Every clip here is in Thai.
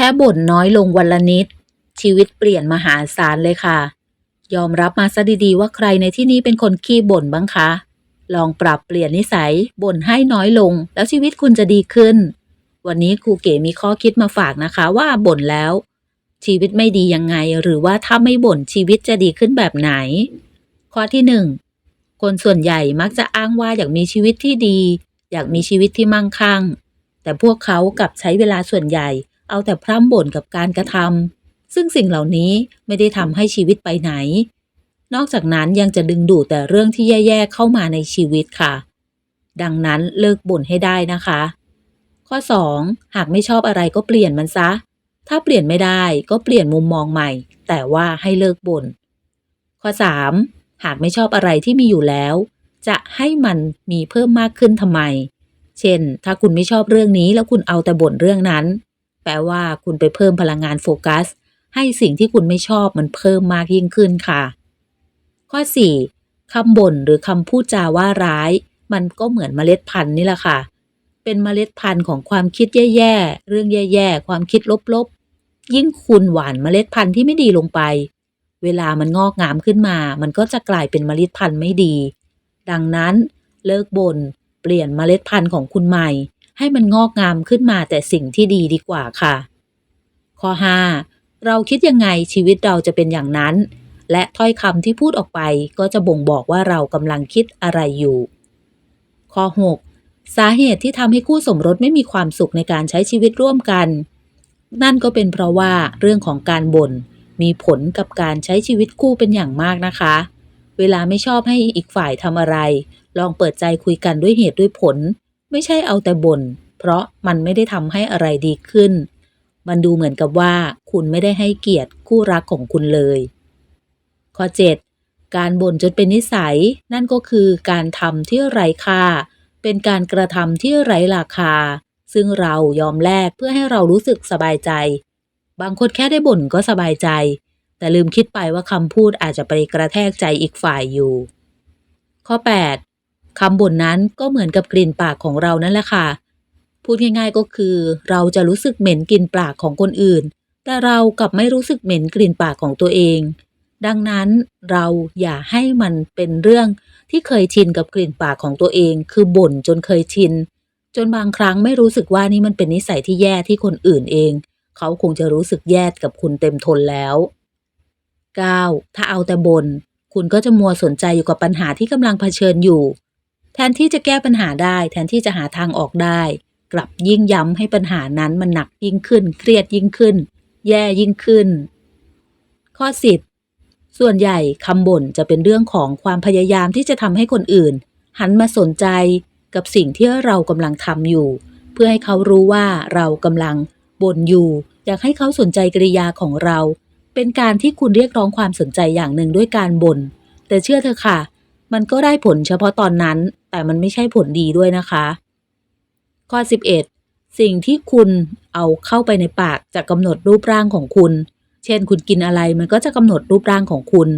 ค่บ่นน้อยลงวันละนิด ชีวิตเปลี่ยนมหาศาลเลยค่ะ ยอมรับมาซะดีๆว่าใครในที่นี้เป็นคนขี้บ่นบ้างคะ ลองปรับเปลี่ยนนิสัยบ่นให้น้อยลง แล้วชีวิตคุณจะดีขึ้น วันนี้ครูเก๋มีข้อคิดมาฝากนะคะว่าบ่นแล้ว ชีวิตไม่ดียังไง หรือว่าถ้าไม่บ่นชีวิตจะดีขึ้นแบบไหน ข้อที่หนึ่งคนส่วนใหญ่มักจะอ้างว่าอยากมีชีวิตที่ดี อยากมีชีวิตที่มั่งคั่ง แต่พวกเขากลับใช้เวลาส่วนใหญ่ เอาแต่พร่ำบ่นกับการกระทำซึ่งสิ่งเหล่านี้ไม่ได้ทำให้ชีวิตไปไหน นอกจากนั้นยังจะดึงดูดแต่เรื่องที่แย่ๆเข้ามาในชีวิตค่ะ ดังนั้นเลิกบ่นให้ได้นะคะ ข้อ 2. หากไม่ชอบอะไรก็เปลี่ยนมันซะ ถ้าเปลี่ยนไม่ได้ก็เปลี่ยนมุมมองใหม่ แต่ว่าให้เลิกบ่นข้อ 3. หากไม่ชอบอะไรที่มีอยู่แล้ว จะให้มันมีเพิ่มมากขึ้นทำไม เช่น ถ้าคุณไม่ชอบเรื่องนี้แล้วคุณเอาแต่บ่นเรื่องนั้น ลว่าคุณไปเพิ่มพลังงานโฟกัส ให้สิ่งที่คุณไม่ชอบมันเพิ่มมากยิ่งขึ้นค่ะ ข้อ 4. คำบ่นหรือคำพูดจาว่าร้าย มันก็เหมือนเมล็ดพันธุ์นี่แหละค่ะ เป็นเมล็ดพันธุ์ของความคิดแย่ๆ เรื่องแย่ๆ ความคิดลบๆ ยิ่งคุณหวานเมล็ดพันธุ์ที่ไม่ดีลงไป เวลามันงอกงามขึ้นมา มันก็จะกลายเป็นเมล็ดพันธุ์ไม่ดี ดังนั้นเลิกบน่นเปลี่ยนเมล็ดพันธุ์ของคุณใหม่ ให้มันงอกงามขึ้นมาแต่สิ่งที่ดีดีกว่าค่ะ ข้อ 5. เราคิดยังไงชีวิตเราจะเป็นอย่างนั้น และถ้อยคำที่พูดออกไปก็จะบ่งบอกว่าเรากำลังคิดอะไรอยู่ ข้อ 6. สาเหตุที่ทำให้คู่สมรสไม่มีความสุขในการใช้ชีวิตร่วมกัน นั่นก็เป็นเพราะว่าเรื่องของการบ่นมีผลกับการใช้ชีวิตคู่เป็นอย่างมากนะคะ เวลาไม่ชอบให้อีกฝ่ายทำอะไร ลองเปิดใจคุยกันด้วยเหตุด้วยผล ไม่ใช่เอาแต่บ่นเพราะมันไม่ได้ทำให้อะไรดีขึ้น มันดูเหมือนกับว่าคุณไม่ได้ให้เกียรติคู่รักของคุณเลย ข้อ 7. การบ่นจนเป็นนิสัย นั่นก็คือการทำที่ไร้ค่า เป็นการกระทำที่ไร้ราคา ซึ่งเรายอมแลกเพื่อให้เรารู้สึกสบายใจ บางคนแค่ได้บ่นก็สบายใจ แต่ลืมคิดไปว่าคำพูดอาจจะไปกระแทกใจอีกฝ่ายอยู่ ข้อ 8. คำบ่นนั้นก็เหมือนกับกลิ่นปากของเรานั่นแหละค่ะ พูดง่ายๆก็คือ เราจะรู้สึกเหม็นกลิ่นปากของคนอื่น แต่เรากลับไม่รู้สึกเหม็นกลิ่นปากของตัวเอง ดังนั้นเราอย่าให้มันเป็นเรื่องที่เคยชินกับกลิ่นปากของตัวเอง คือบ่นจนเคยชิน จนบางครั้งไม่รู้สึกว่านี่มันเป็นนิสัยที่แย่ที่คนอื่นเอง เขาคงจะรู้สึกแย่กับคุณเต็มทนแล้ว 9. ถ้าเอาแต่บน่นคุณก็จะมัวสนใจอยู่กับปัญหาที่กำลังเผชิญอยู่ แทนที่จะแก้ปัญหาได้ แทนที่จะหาทางออกได้ กลับยิ่งย้ำให้ปัญหานั้นมันหนักยิ่งขึ้น เครียดยิ่งขึ้น แย่ยิ่งขึ้น ข้อ10ส่วนใหญ่คำบ่นจะเป็นเรื่องของความพยายามที่จะทำให้คนอื่น หันมาสนใจกับสิ่งที่เรากำลังทำอยู่ เพื่อให้เขารู้ว่าเรากำลังบ่นอยู่ อยากให้เขาสนใจกริยาของเรา เป็นการที่คุณเรียกร้องความสนใจอย่างหนึ่งด้วยการบน่นแต่เชื่อเถอะค่ะ มันก็ได้ผลเฉพาะตอนนั้น แต่มันไม่ใช่ผลดีด้วยนะคะ ข้อ 11 สิ่งที่คุณเอาเข้าไปในปากจะกำหนดรูปร่างของคุณ เช่น คุณกินอะไรมันก็จะกำหนดรูปร่างของคุณ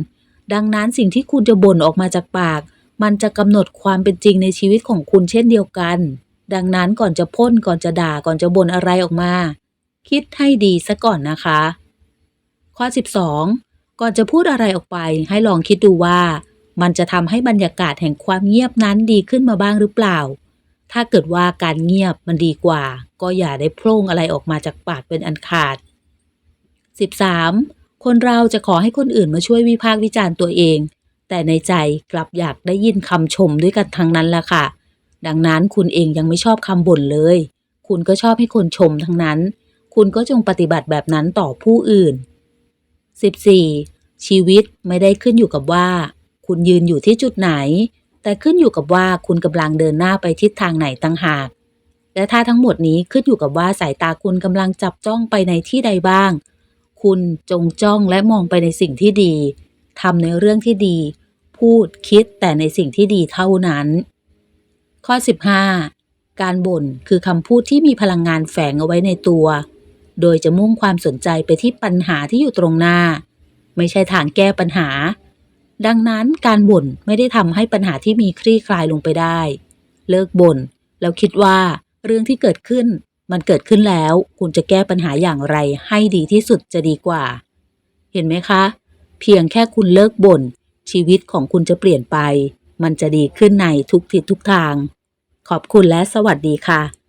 ดังนั้นสิ่งที่คุณจะบ่นออกมาจากปาก มันจะกำหนดความเป็นจริงในชีวิตของคุณเช่นเดียวกัน ดังนั้นก่อนจะพ่นก่อนจะด่าก่อนจะบ่นอะไรออกมา คิดให้ดีซะก่อนนะคะ ข้อ 12 ก่อนจะพูดอะไรออกไปให้ลองคิดดูว่า มันจะทำให้บรรยากาศแห่งความเงียบนั้นดีขึ้นมาบ้างหรือเปล่า ถ้าเกิดว่าการเงียบมันดีกว่า ก็อย่าได้โพร่งอะไรออกมาจากปากเป็นอันขาด 13. คนเราจะขอให้คนอื่นมาช่วยวิพากษ์วิจารณ์ตัวเอง แต่ในใจกลับอยากได้ยินคำชมด้วยกันทั้งนั้นแหละค่ะ ดังนั้นคุณเองยังไม่ชอบคำบ่นเลย คุณก็ชอบให้คนชมทั้งนั้น คุณก็จงปฏิบัติแบบนั้นต่อผู้อื่น 14. ชีวิตไม่ได้ขึ้นอยู่กับว่า คุณยืนอยู่ที่จุดไหน แต่ขึ้นอยู่กับว่าคุณกำลังเดินหน้าไปทิศทางไหนตั้งหาก และถ้าทั้งหมดนี้ขึ้นอยู่กับว่าสายตาคุณกำลังจับจ้องไปในที่ใดบ้าง คุณจงจ้องและมองไปในสิ่งที่ดีทำในเรื่องที่ดี พูดคิดแต่ในสิ่งที่ดีเท่านั้น ข้อ 15 การบ่นคือคำพูดที่มีพลังงานแฝงเอาไว้ในตัว โดยจะมุ่งความสนใจไปที่ปัญหาที่อยู่ตรงหน้า ไม่ใช่ทางแก้ปัญหา ดังนั้นการบ่นไม่ได้ทำให้ปัญหาที่มีคลี่คลายลงไปได้ เลิกบ่นแล้วคิดว่าเรื่องที่เกิดขึ้นมันเกิดขึ้นแล้ว คุณจะแก้ปัญหาอย่างไรให้ดีที่สุดจะดีกว่า เห็นไหมคะ เพียงแค่คุณเลิกบ่นชีวิตของคุณจะเปลี่ยนไป มันจะดีขึ้นในทุกทิศทุกทาง ขอบคุณและสวัสดีค่ะ